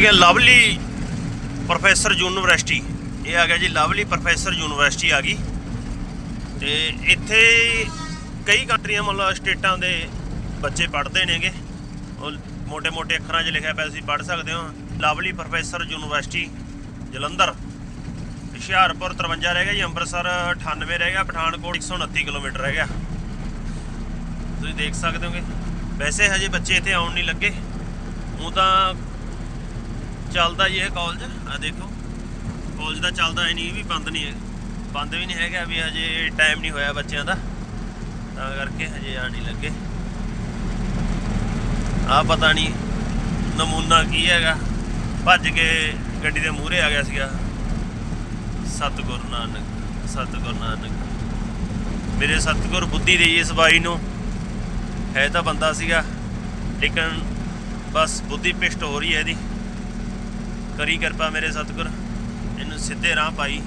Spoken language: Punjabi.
ਗਿਆ ਲਵਲੀ ਪ੍ਰੋਫੈਸਰ ਯੂਨੀਵਰਸਿਟੀ। ਇਹ ਆ ਗਿਆ ਜੀ, ਲਵਲੀ ਪ੍ਰੋਫੈਸਰ ਯੂਨੀਵਰਸਿਟੀ ਆ ਗਈ। ਤੇ ਇੱਥੇ ਕਈ ਕੰਟਰੀਆਂ, ਮਤਲਬ ਸਟੇਟਾਂ ਦੇ ਬੱਚੇ ਪੜ੍ਹਦੇ ਨੇਗੇ। ਉਹ ਮੋٹے-ਮੋٹے ਅੱਖਰਾਂ 'ਚ ਲਿਖਿਆ ਪਿਆ ਤੁਸੀਂ ਪੜ੍ਹ ਸਕਦੇ ਹੋ। Lovely professor university, Jalandhar. Hoshiarpur 53 ਰਹਿ ਗਿਆ ਜੀ, ਅੰਮ੍ਰਿਤਸਰ 98 ਰਹਿ ਗਿਆ, ਪਠਾਨਕੋਟ 129 ਕਿਲੋਮੀਟਰ ਰਹਿ ਗਿਆ। ਤੁਸੀਂ ਦੇਖ ਸਕਦੇ ਹੋਗੇ। ਵੈਸੇ ਹਜੇ ਬੱਚੇ ਇੱਥੇ ਆਉਣ ਨਹੀਂ ਲੱਗੇ। ਉਹ ਤਾਂ ਚੱਲਦਾ ਜੀ ਇਹ ਕਾਲਜ ਆ ਦੇਖੋ। ਕਾਲਜ ਦਾ ਚੱਲਦਾ ਹੈ ਨਹੀਂ ਵੀ ਬੰਦ ਨਹੀਂ ਹੈ। ਬੰਦ ਵੀ ਨਹੀਂ ਹੈਗਾ ਵੀ ਹਜੇ ਟਾਈਮ ਨਹੀਂ ਹੋਇਆ ਬੱਚਿਆਂ ਦਾ। ਤਾਂ ਕਰਕੇ ਹਜੇ ਆ ਨਹੀਂ ਲੱਗੇ। ਆ ਪਤਾ ਨਹੀਂ ਨਮੂਨਾ ਕੀ ਹੈਗਾ। ਭੱਜ ਕੇ ਗੱਡੀ ਦੇ ਮੂਹਰੇ ਆ ਗਿਆ ਸੀਗਾ। ਸਤਿਗੁਰ ਨਾਨਕ ਸਤਿਗੁਰ ਨਾਨਕ। ਮੇਰੇ ਸਤਿਗੁਰ ਬੁੱਧੀ ਦੇਈ ਇਸ ਬਾਈ ਨੂੰ ਹੈ ਤਾਂ ਬੰਦਾ ਸੀਗਾ। ਲੇਕਿਨ ਬਸ ਬੁੱਧੀ ਪਿਸਟ ਹੋ ਰਹੀ ਹੈ ਇਹਦੀ। ਕਰੀ ਕਿਰਪਾ ਮੇਰੇ ਸਤਿਗੁਰ। ਇਹਨੂੰ ਸਿੱਧੇ ਰਾਹ ਪਾਈ।